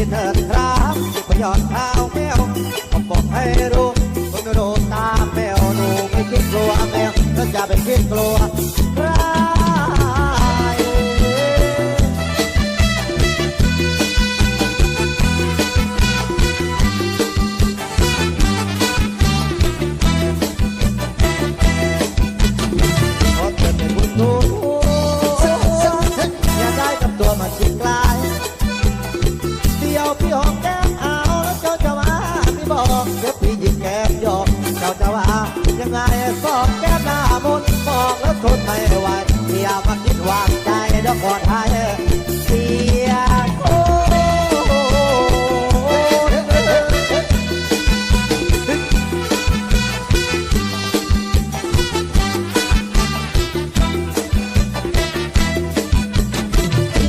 ีเถิดครับไปยอดเท้าแมวผมบอกให้รู้ เจ้าจะว่ายังไงสอบแก้มหน้ามนบอกแล้วทนไม่ไหวอย่ามาคิดวางใจเดี๋ยวกอนทายเสียโอ้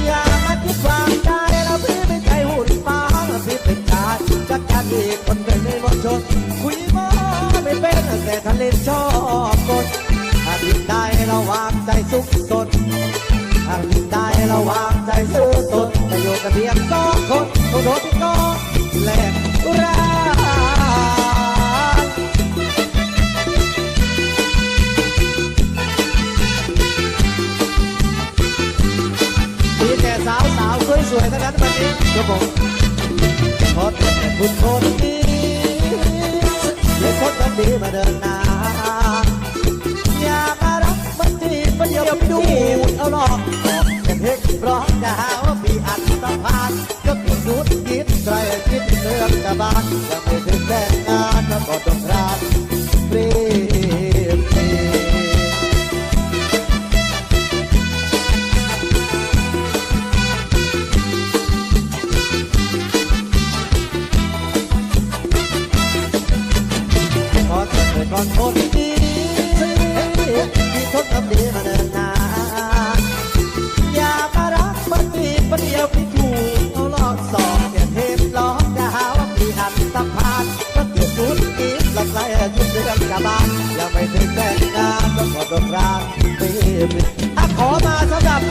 อย่ามาคิดวางใจแล้วพี่ไม่ใจหุ่น แต่ทะเลชอบกดถ้าผิดได้ระวางใจสุขสดถ้าผิดได้ระวางใจซื่อสดจะอยู่กันเพียงสองคนโทษโทษที่ก็แหลกรักมีแต่สาวสาวสวยสวยๆทั้งนั้นวันนี้ครับผมขอแต่คุณคนดีและ คนคนดีมาเดินหน้าอย่ามารักมันจีบมันเดียวไปดูเอาหลอกบอกแต่เพลงร้องจะหาว่าพี่อัดสะพานก็พี่ดูดคิดใครคิดเรื่องจะบาน ก่อนคนดีที่ทนทำดีมาเดินนานอย่ามารักมันดีประเดียวพี่ถูกเอาลอกสอบอย่เทปล้อกจะหาว่าพี่อันสัมพันธ์ก็เกิดรู้กินหลับไหลยุ่งเรื่องชาวบ้านยังไม่ถึงแต่งงานก็ขอดรานเปรียบถ้าขอมาสำหรับ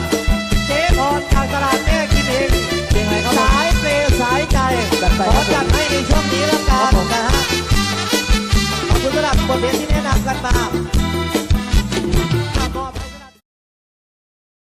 เจ๊พรทางตลาดแม่กินเองเพลงไรครับผมสายเปรย์สายใจจัดไปขอครับผมจั I'll be